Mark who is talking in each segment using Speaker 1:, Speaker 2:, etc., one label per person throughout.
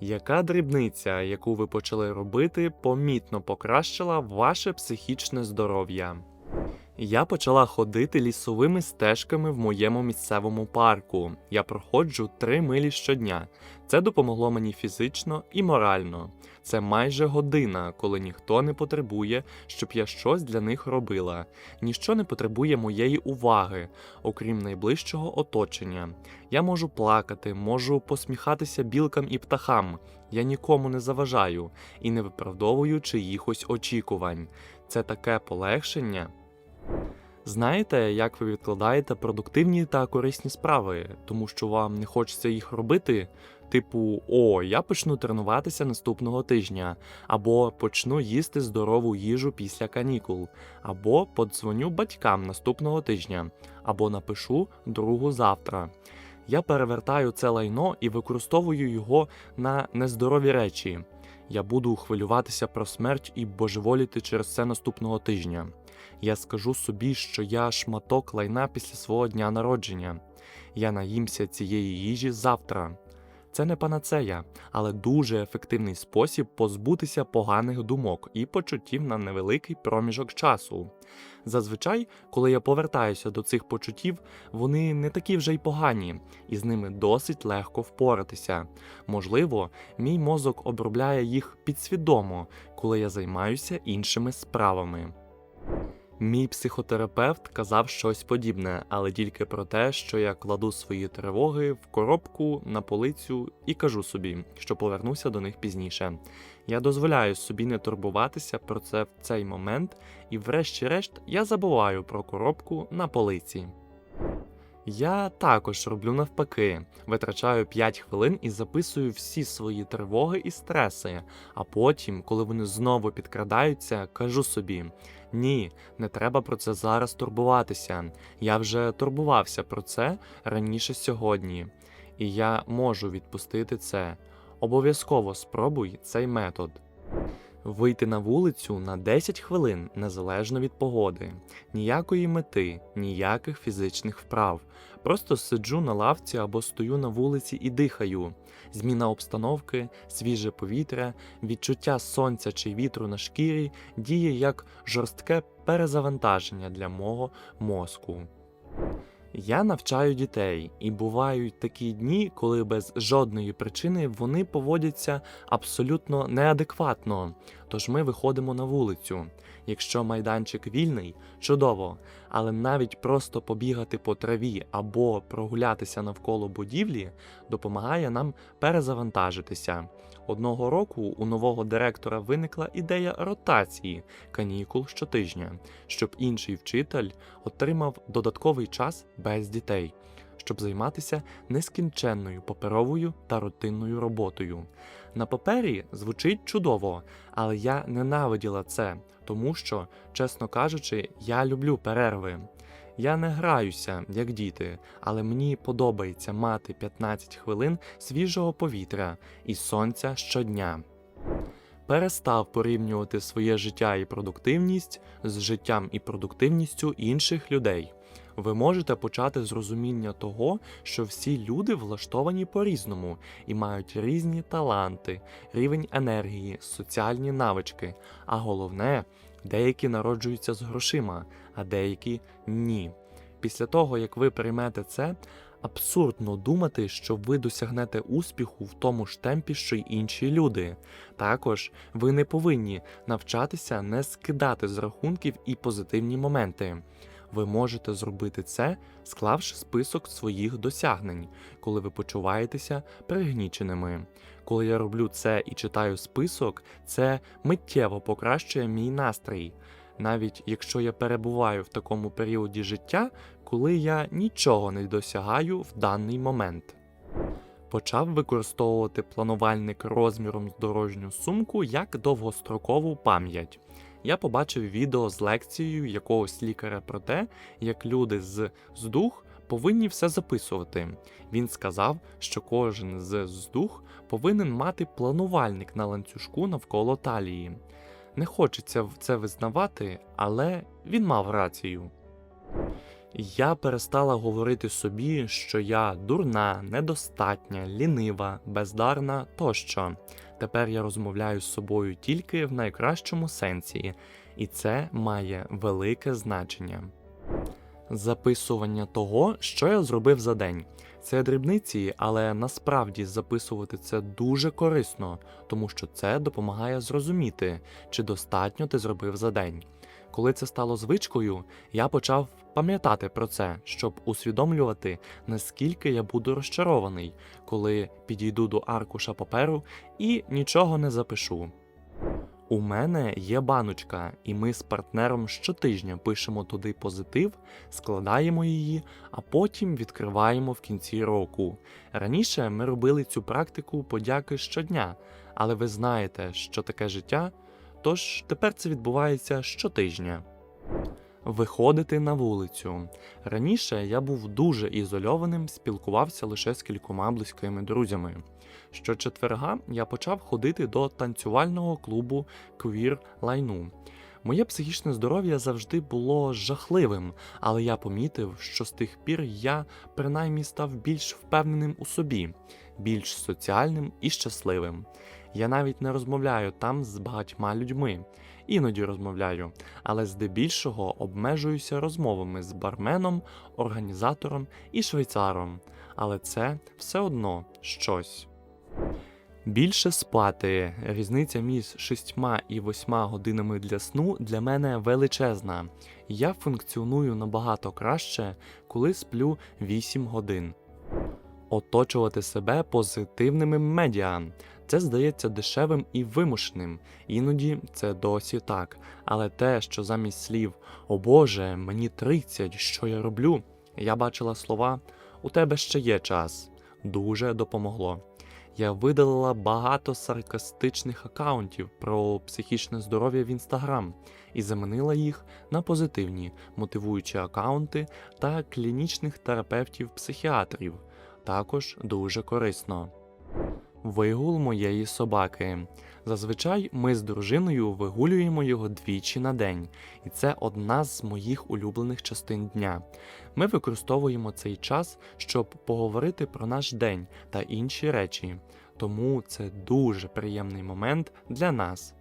Speaker 1: Яка дрібниця, яку ви почали робити, помітно покращила ваше психічне здоров'я? Я почала ходити лісовими стежками в моєму місцевому парку. Я проходжу 3 милі щодня. Це допомогло мені фізично і морально. Це майже година, коли ніхто не потребує, щоб я щось для них робила. Ніщо не потребує моєї уваги, окрім найближчого оточення. Я можу плакати, можу посміхатися білкам і птахам. Я нікому не заважаю і не виправдовую чиїхось очікувань. Це таке полегшення. Знаєте, як ви відкладаєте продуктивні та корисні справи, тому що вам не хочеться їх робити? Типу, о, я почну тренуватися наступного тижня, або почну їсти здорову їжу після канікул, або подзвоню батькам наступного тижня, або напишу другу завтра. Я перевертаю це лайно і використовую його на нездорові речі. Я буду хвилюватися про смерть і божеволіти через це наступного тижня. Я скажу собі, що я шматок лайна після свого дня народження. Я наїмся цієї їжі завтра. Це не панацея, але дуже ефективний спосіб позбутися поганих думок і почуттів на невеликий проміжок часу. Зазвичай, коли я повертаюся до цих почуттів, вони не такі вже й погані, і з ними досить легко впоратися. Можливо, мій мозок обробляє їх підсвідомо, коли я займаюся іншими справами. Мій психотерапевт казав щось подібне, але тільки про те, що я кладу свої тривоги в коробку на полицю і кажу собі, що повернуся до них пізніше. Я дозволяю собі не турбуватися про це в цей момент, і, врешті-решт, я забуваю про коробку на полиці. Я також роблю навпаки, витрачаю 5 хвилин і записую всі свої тривоги і стреси, а потім, коли вони знову підкрадаються, кажу собі: ні, не треба про це зараз турбуватися. Я вже турбувався про це раніше сьогодні, і я можу відпустити це. Обов'язково спробуй цей метод. Вийти на вулицю на 10 хвилин незалежно від погоди, ніякої мети, ніяких фізичних вправ. Просто сиджу на лавці або стою на вулиці і дихаю. Зміна обстановки, свіже повітря, відчуття сонця чи вітру на шкірі діє як жорстке перезавантаження для мого мозку. Я навчаю дітей, і бувають такі дні, коли без жодної причини вони поводяться абсолютно неадекватно. Тож ми виходимо на вулицю. Якщо майданчик вільний, чудово, але навіть просто побігати по траві або прогулятися навколо будівлі допомагає нам перезавантажитися. Одного року у нового директора виникла ідея ротації канікул щотижня, щоб інший вчитель отримав додатковий час без дітей, щоб займатися нескінченною паперовою та рутинною роботою. На папері звучить чудово, але я ненавиділа це, тому що, чесно кажучи, я люблю перерви. Я не граюся, як діти, але мені подобається мати 15 хвилин свіжого повітря і сонця щодня. Перестав порівнювати своє життя і продуктивність з життям і продуктивністю інших людей. Ви можете почати з розуміння того, що всі люди влаштовані по-різному і мають різні таланти, рівень енергії, соціальні навички, а головне, деякі народжуються з грошима, а деякі ні. Після того, як ви приймете це, абсурдно думати, що ви досягнете успіху в тому ж темпі, що й інші люди. Також ви не повинні навчатися не скидати з рахунків і позитивні моменти. Ви можете зробити це, склавши список своїх досягнень, коли ви почуваєтеся пригніченими. Коли я роблю це і читаю список, це миттєво покращує мій настрій. Навіть якщо я перебуваю в такому періоді життя, коли я нічого не досягаю в даний момент. Почав використовувати планувальник розміром з дорожню сумку як довгострокову пам'ять. Я побачив відео з лекцією якогось лікаря про те, як люди з здух повинні все записувати. Він сказав, що кожен з здух повинен мати планувальник на ланцюжку навколо талії. Не хочеться це визнавати, але він мав рацію. Я перестала говорити собі, що я дурна, недостатня, лінива, бездарна тощо. Тепер я розмовляю з собою тільки в найкращому сенсі, і це має велике значення. Записування того, що я зробив за день. Це дрібниці, але насправді записувати це дуже корисно, тому що це допомагає зрозуміти, чи достатньо ти зробив за день. Коли це стало звичкою, я почав пам'ятати про це, щоб усвідомлювати, наскільки я буду розчарований, коли підійду до аркуша паперу і нічого не запишу. У мене є баночка, і ми з партнером щотижня пишемо туди позитив, складаємо її, а потім відкриваємо в кінці року. Раніше ми робили цю практику подяки щодня, але ви знаєте, що таке життя, тож тепер це відбувається щотижня. Виходити на вулицю. Раніше я був дуже ізольованим, спілкувався лише з кількома близькими друзями. Щочетверга я почав ходити до танцювального клубу Queer Лайну. Моє психічне здоров'я завжди було жахливим, але я помітив, що з тих пір я принаймні став більш впевненим у собі, більш соціальним і щасливим. Я навіть не розмовляю там з багатьма людьми. Іноді розмовляю, але здебільшого обмежуюся розмовами з барменом, організатором і швейцаром. Але це все одно щось. Більше спати. Різниця між 6 і 8 годинами для сну для мене величезна. Я функціоную набагато краще, коли сплю 8 годин. Оточувати себе позитивними медіа. Це здається дешевим і вимушеним. Іноді це досі так. Але те, що замість слів О Боже, мені 30, що я роблю? Я бачила слова У тебе ще є час. Дуже допомогло. Я видалила багато саркастичних акаунтів про психічне здоров'я в інстаграм і замінила їх на позитивні, мотивуючі акаунти та клінічних терапевтів-психіатрів. Також дуже корисно. Вигул моєї собаки. Зазвичай ми з дружиною вигулюємо його двічі на день, і це одна з моїх улюблених частин дня. Ми використовуємо цей час, щоб поговорити про наш день та інші речі, тому це дуже приємний момент для нас.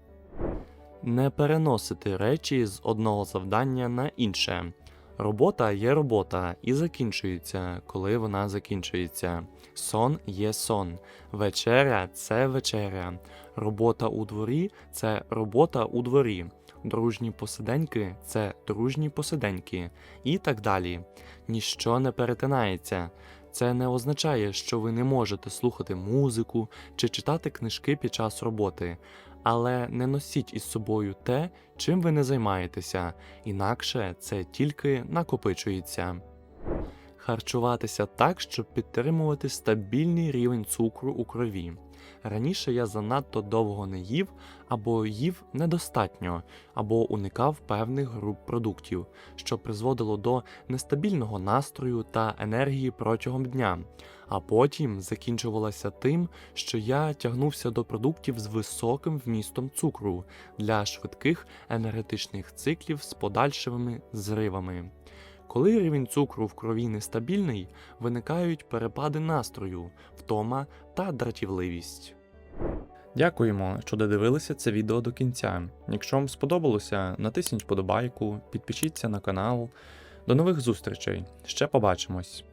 Speaker 1: Не переносити речі з одного завдання на інше. Робота є робота і закінчується, коли вона закінчується. Сон є сон, вечеря це вечеря. Робота у дворі це робота у дворі. Дружні посиденьки це дружні посиденьки, і так далі. Ніщо не перетинається. Це не означає, що ви не можете слухати музику чи читати книжки під час роботи, але не носіть із собою те, чим ви не займаєтеся, інакше це тільки накопичується. Харчуватися так, щоб підтримувати стабільний рівень цукру у крові. Раніше я занадто довго не їв або їв недостатньо, або уникав певних груп продуктів, що призводило до нестабільного настрою та енергії протягом дня, а потім закінчувалося тим, що я тягнувся до продуктів з високим вмістом цукру для швидких енергетичних циклів з подальшими зривами. Коли рівень цукру в крові нестабільний, виникають перепади настрою, втома та дратівливість. Дякуємо, що додивилися це відео до кінця. Якщо вам сподобалося, натисніть вподобайку, підпишіться на канал. До нових зустрічей. Ще побачимось!